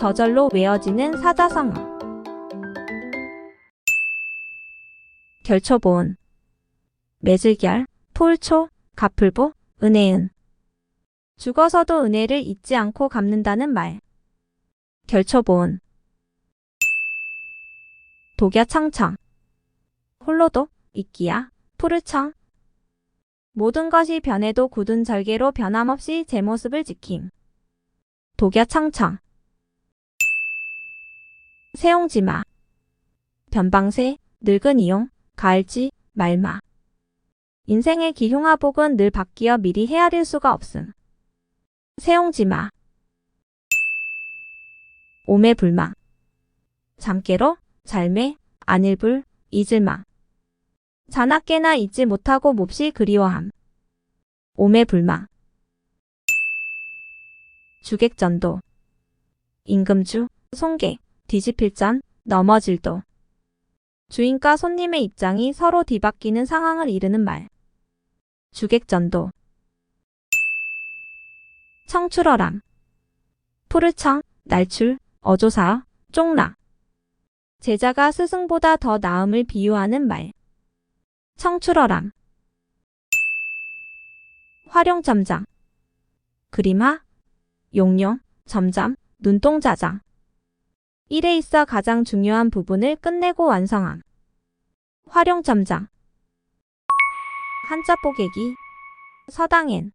저절로 외워지는 사자성어. 결초보은 매질결, 폴초, 가풀보, 은혜은 죽어서도 은혜를 잊지 않고 갚는다는 말. 결초보은 독야창청 홀로독, 이끼야, 푸르청 모든 것이 변해도 굳은 절개로 변함없이 제 모습을 지킴. 독야창청 세용지마. 변방새, 늙은 이용, 가을지, 말마. 인생의 기흉화복은 늘 바뀌어 미리 헤아릴 수가 없음. 세용지마. 오매 불망 잠깨로, 잘매, 안일불, 잊을망 자나깨나 잊지 못하고 몹시 그리워함. 오매 불망 주객전도. 임금주, 송객, 뒤집힐 전, 넘어질 도. 주인과 손님의 입장이 서로 뒤바뀌는 상황을 이르는 말. 주객전도. 청출어람. 푸르청, 날출, 어조사어, 쪽락. 제자가 스승보다 더 나음을 비유하는 말. 청출어람. 활용점장. 그림화 용용, 점잠, 눈동자장 일에 있어 가장 중요한 부분을 끝내고 완성함. 활용 점장 한자 뽀개기. 서당엔